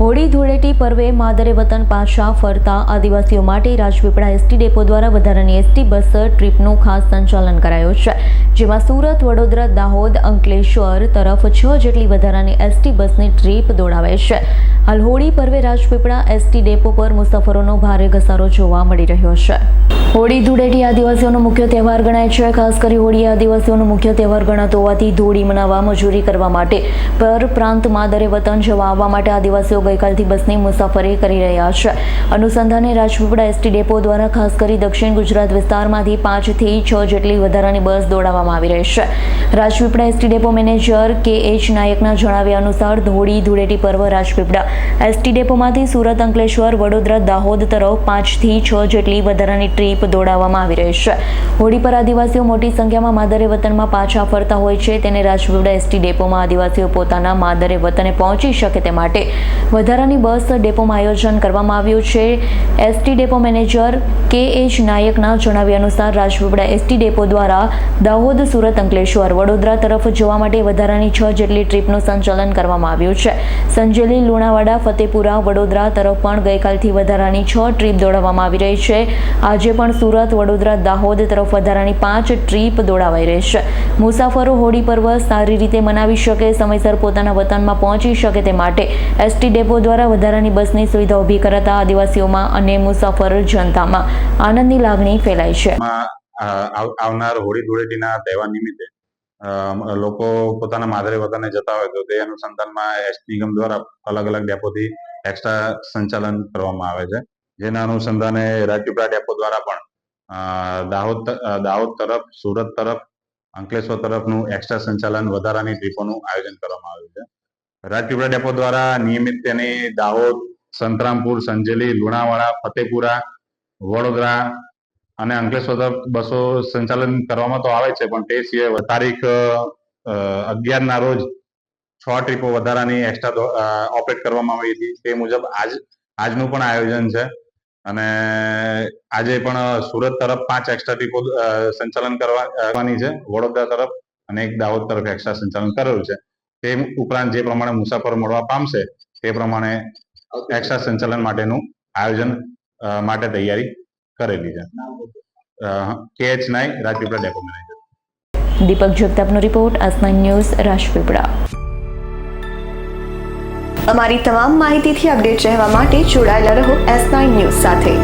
હોળી ધૂળેટી પર્વે માદરે વતન પાછા ફરતા આદિવાસીઓ માટે રાજપીપળા એસટી ડેપો દ્વારા વધારાની એસટી બસ ટ્રીપનું ખાસ સંચાલન કરાયું છે, જેમાં સુરત, વડોદરા, દાહોદ, અંકલેશ્વર તરફ છ જેટલી વધારાની એસટી બસની ટ્રીપ દોડાવે છે. હાલ હોળી પર્વે રાજપીપળા એસટી ડેપો પર મુસાફરોનો ભારે ઘસારો જોવા મળી રહ્યો છે. હોળી ધૂળેટી આદિવાસીઓનો મુખ્ય તહેવાર ગણાય છે. ખાસ કરી હોળી આદિવાસીઓનો મુખ્ય તહેવાર ગણાતો હોવાથી ધૂળી મનાવવા, મજૂરી કરવા માટે પર પ્રાંત માદરે વતન જવા આવવા માટે આદિવાસીઓ ગઈકાલથી બસની મુસાફરી કરી રહ્યા છે. અનુસંધાને રાજપીપળા એસટી ડેપો દ્વારા ખાસ કરી દક્ષિણ ગુજરાત વિસ્તારમાંથી પાંચથી છ જેટલી વધારાની બસ દોડાવવામાં આવી રહી છે. Rajpipla ST depot manager K H નાયકના જણાવ્યા અનુસાર ધોળી ધૂળેટી પર્વ રાજપીપળા એસટી ડેપોમાંથી સુરત, અંકલેશ્વર, વડોદરા, દાહોદ તરફ પાંચથી છ જેટલી વધારાની ટ્રીપ દોડાવવામાં આવી રહી છે. હોળી પર આદિવાસીઓ મોટી સંખ્યામાં માદરે વતનમાં પાછા ફરતા હોય છે, તેને રાજપીપળા એસટી ડેપોમાં આદિવાસીઓ પોતાના માદરે વતને પહોંચી શકે તે માટે. વધારાની બસ ડેપોમાં આયોજન કરવામાં આવ્યું છે. ST depot manager K H નાયકના જણાવ્યા અનુસાર રાજપીપળા એસટી ડેપો દ્વારા દાહોદ, સુરત, અંકલેશ્વર, વડોદરા તરફ જવા માટે વધારાની છ જેટલી ટ્રીપનું સંચાલન કરવામાં આવ્યું છે. સંજેલી, લુણાવાડા, ફતેપુરા, વડોદરા તરફ પણ ગઈકાલથી વધારાની છ ટ્રીપ દોડાવવામાં આવી રહી છે. આજે પણ સુરત, વડોદરા, દાહોદ તરફ વધારાની પાંચ ટ્રીપ દોડાવાઈ રહી છે. મુસાફરો હોળી પર્વ સારી રીતે મનાવી શકે, સમયસર પોતાના વતનમાં પહોંચી શકે તે માટે એસટી ડેપો દ્વારા વધારાની બસની સુવિધા ઊભી કરાતા આદિવાસીઓમાં અને મુસાફર જનતામાં આનંદની લાગણી ફેલાઈ છે. આવનાર હોળી ધૂળેટીના તહેવાર નિમિત્તે લોકો પોતાના માદરે વતને જતા હોય તો તે અનુસંધાનમાં એસ નિગમ દ્વારા અલગ અલગ ડેપોથી એક્સ્ટ્રા સંચાલન કરવામાં આવે છે. જેના અનુસંધાને રાજપીપળા ડેપો દ્વારા પણ દાહોદ દાહોદ તરફ, સુરત તરફ, અંકલેશ્વર તરફનું એક્સ્ટ્રા સંચાલન વધારાની ટ્રીપોનું આયોજન કરવામાં આવ્યું છે. રાજપીપળા ડેપો દ્વારા નિયમિત તેની દાહોદ, સંતરામપુર, સંજેલી, લુણાવાડા, ફતેપુરા, વડોદરા અને અંકલેશ્વર બસો સંચાલન કરવામાં તો આવે છે, પણ તે સિવાય તારીખ અગિયારના રોજ છ ટ્રીપો વધારાની એક્સ્ટ્રા ઓપરેટ કરવામાં આવી હતી. તે મુજબ આજ આજનું પણ આયોજન છે અને આજે પણ સુરત તરફ પાંચ એક્સ્ટ્રા ટ્રીપો સંચાલન કરવા કરવાની છે. વડોદરા તરફ અને એક દાહોદ તરફ એક્સ્ટ્રા સંચાલન કરેલું છે. તે ઉપરાંત જે પ્રમાણે મુસાફરો મળવા પામશે, તે પ્રમાણે એક્સ્ટ્રા સંચાલન માટેનું આયોજન માટે તૈયારી કરેલી છે. કે એચ નાઈ રાજપીપળા ડેપો મેનેજર. દીપક જગતાપનો રિપોર્ટ, આસમાન ન્યૂઝ, રાજપીપળા. અમારી તમામ માહિતીથી અપડેટ રહેવા માટે જોડાયેલા રહો એસ નાઇન ન્યૂઝ સાથે.